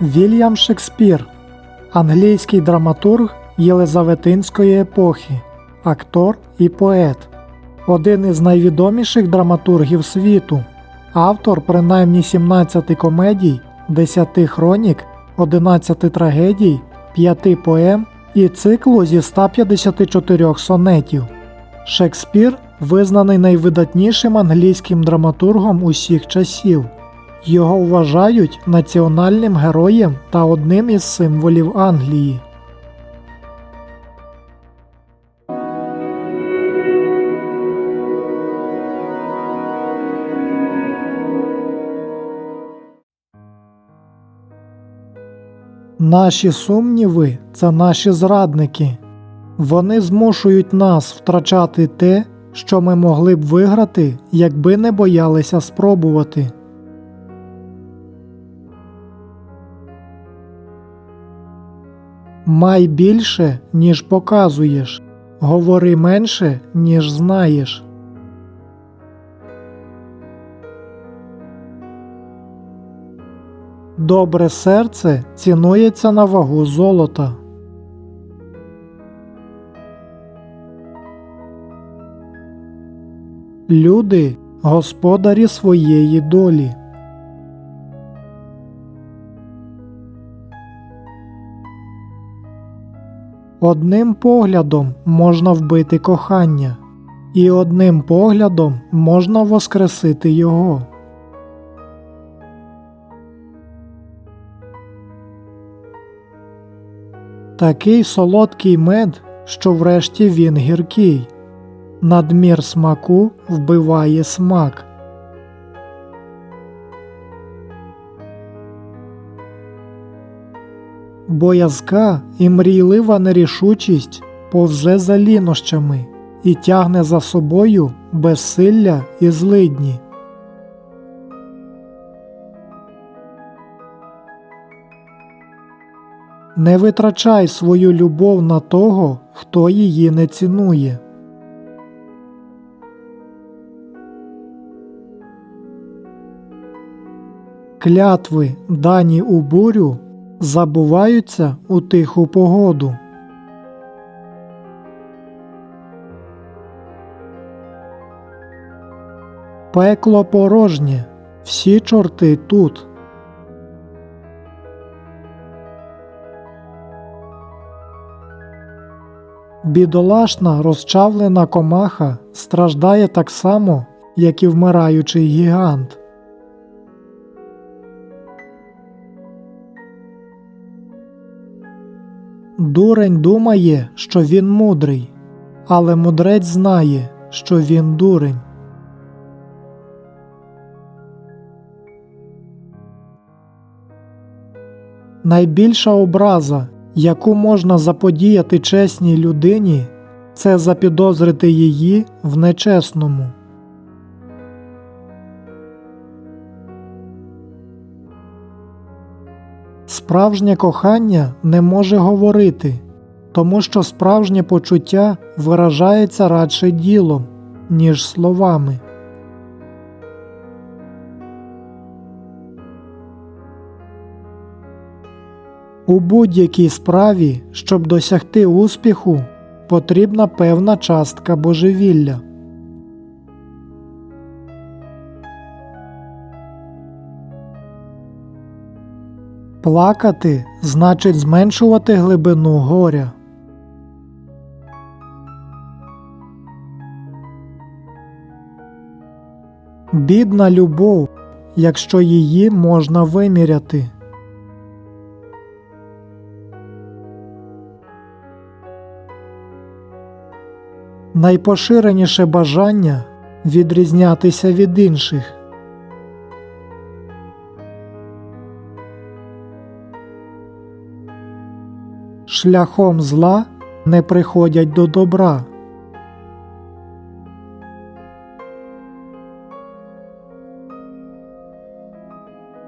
Вільям Шекспір, англійський драматург Єлизаветинської епохи, актор і поет, один із найвідоміших драматургів світу, автор принаймні 17 комедій, 10 хронік, 11 трагедій, 5 поем і циклу зі 154 сонетів. Шекспір визнаний найвидатнішим англійським драматургом усіх часів. Його вважають національним героєм та одним із символів Англії. Наші сумніви це наші зрадники. Вони змушують нас втрачати те, що ми могли б виграти, якби не боялися спробувати. Май більше, ніж показуєш, говори менше, ніж знаєш. Добре серце цінується на вагу золота. Люди господарі своєї долі. Одним поглядом можна вбити кохання, і одним поглядом можна воскресити його. Такий солодкий мед, що врешті він гіркий. Надмір смаку вбиває смак. Боязка і мрійлива нерішучість повзе за лінощами і тягне за собою безсилля і злидні. Не витрачай свою любов на того, хто її не цінує. Клятви, дані у бурю, забуваються у тиху погоду. Пекло порожнє, всі чорти тут. Бідолашна розчавлена комаха страждає так само, як і вмираючий гігант. Дурень думає, що він мудрий, але мудрець знає, що він дурень. Найбільша образа, яку можна заподіяти чесній людині, це запідозрити її в нечесному. Справжнє кохання не може говорити, тому що справжнє почуття виражається радше ділом, ніж словами. У будь-якій справі, щоб досягти успіху, потрібна певна частка божевілля. Плакати значить зменшувати глибину горя. Бідна любов, якщо її можна виміряти. Найпоширеніше бажання відрізнятися від інших. Шляхом зла не приходять до добра.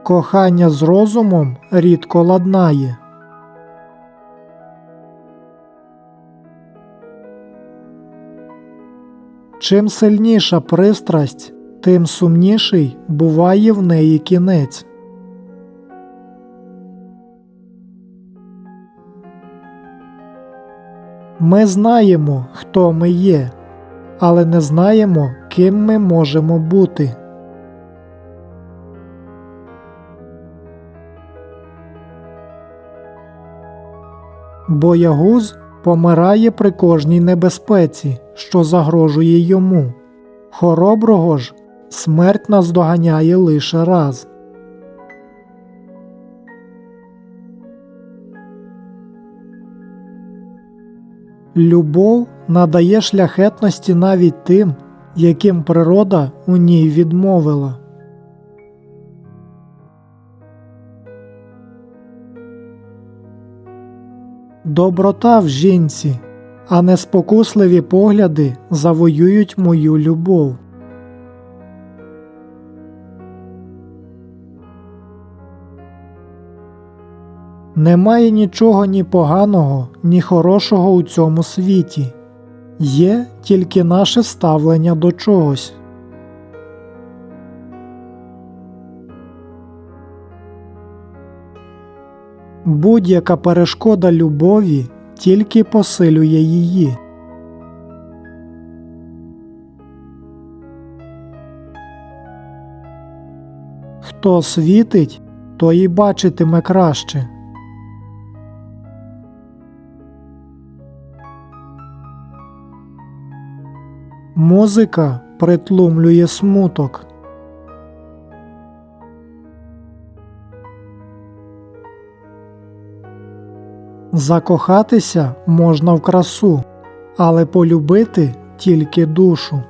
Кохання з розумом рідко ладнає. Чим сильніша пристрасть, тим сумніший буває в неї кінець. Ми знаємо, хто ми є, але не знаємо, ким ми можемо бути. Боягуз помирає при кожній небезпеці, що загрожує йому. Хороброго ж смерть наздоганяє лише раз. Любов надає шляхетності навіть тим, яким природа у ній відмовила. Доброта в жінці, а не спокусливі погляди завоюють мою любов. Немає нічого ні поганого, ні хорошого у цьому світі. Є тільки наше ставлення до чогось. Будь-яка перешкода любові тільки посилює її. Хто світить, той і бачитиме краще. Музика притлумлює смуток. Закохатися можна в красу, але полюбити тільки душу.